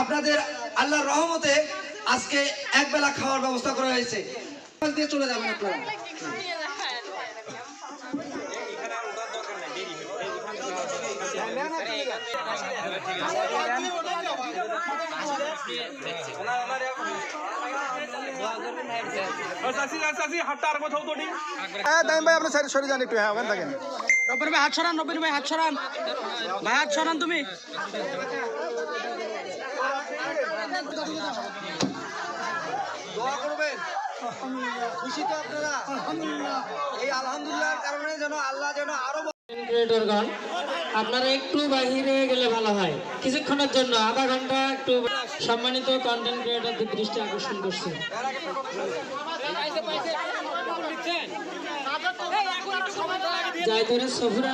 আপনাদের আল্লাহর রহমতে আজকে একবেলা খাওয়ার ব্যবস্থা করা হয়েছে। দিয়ে চলে যাবেন আপনারা। হ্যাঁ সরে যান একটু হ্যাঁ ওখানে থাকেন। নব্বই ভাই হাত সরান নব্বই ভাই হাত সরান। ভাই হাত সরান তুমি। দোয়া করবেন? খুশি তো আপনারা এই আলহামদুলিল্লাহর কারণে যেন আল্লাহ যেন আরও ক্রিয়েটরগণ আপনারা একটু বাহিরে গেলে ভালো হয়। কিছুক্ষণের জন্য আধা ঘণ্টা একটু সম্মানিত কন্টেন্ট ক্রিয়েটরদের দৃষ্টি আকর্ষণ করছে। জায়দুরের সফুরা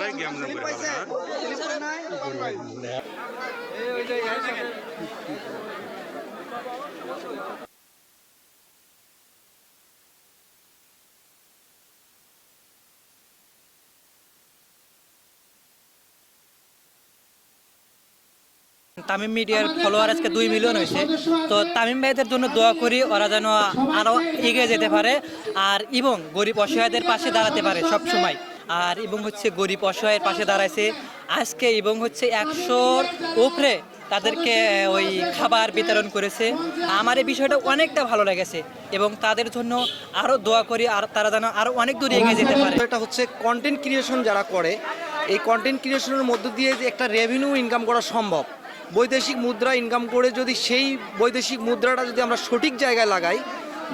বেগম তামিম মিডিয়ার ফলোয়ার আজকে দুই মিলিয়ন হয়েছে। তো তামিম ভাইদের জন্য দোয়া করি ওরা যেন আরও এগিয়ে যেতে পারে আর এবং গরিব অসহায়দের পাশে দাঁড়াতে পারে সব সময় আর এবং হচ্ছে গরিব অসহায়ের পাশে দাঁড়াইছে। আজকে এবং হচ্ছে একশোর উপরে তাদেরকে ওই খাবার বিতরণ করেছে। আমার এই বিষয়টা অনেকটা ভালো লেগেছে এবং তাদের জন্য আরও দোয়া করি আর তারা যেন আরও অনেক দূর এগিয়ে যেতে পারে। এটা হচ্ছে কন্টেন্ট ক্রিয়েশন যারা করে এই কন্টেন্ট ক্রিয়েশনের মধ্য দিয়ে যে একটা রেভিনিউ ইনকাম করা সম্ভব। বৈদেশিক মুদ্রা ইনকাম করে যদি সেই বৈদেশিক মুদ্রাটা যদি আমরা সঠিক জায়গায় লাগাই,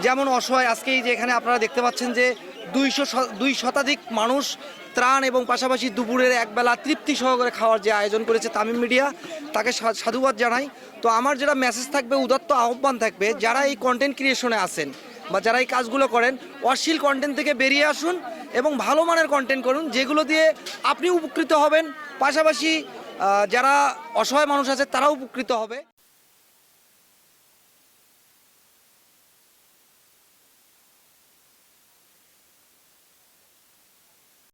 যেমন অসহায় আজকেই যে এখানে আপনারা দেখতে পাচ্ছেন যে দুইশো দুই শতাধিক মানুষ ত্রাণ এবং পাশাপাশি দুপুরের একবেলা তৃপ্তি সহকারে খাওয়ার যে আয়োজন করেছে তামিম মিডিয়া, তাকে সাধুবাদ জানাই। তো আমার যেটা মেসেজ থাকবে, উদাত্ত আহ্বান থাকবে, যারা এই কন্টেন্ট ক্রিয়েশনে আসেন বা যারা এই কাজগুলো করেন, অশ্লীল কন্টেন্ট থেকে বেরিয়ে আসুন এবং ভালো মানের কন্টেন্ট করুন, যেগুলো দিয়ে আপনি উপকৃত হবেন। পাশাপাশি যারা অসহায় মানুষ আছে তারাও উপকৃত হবে।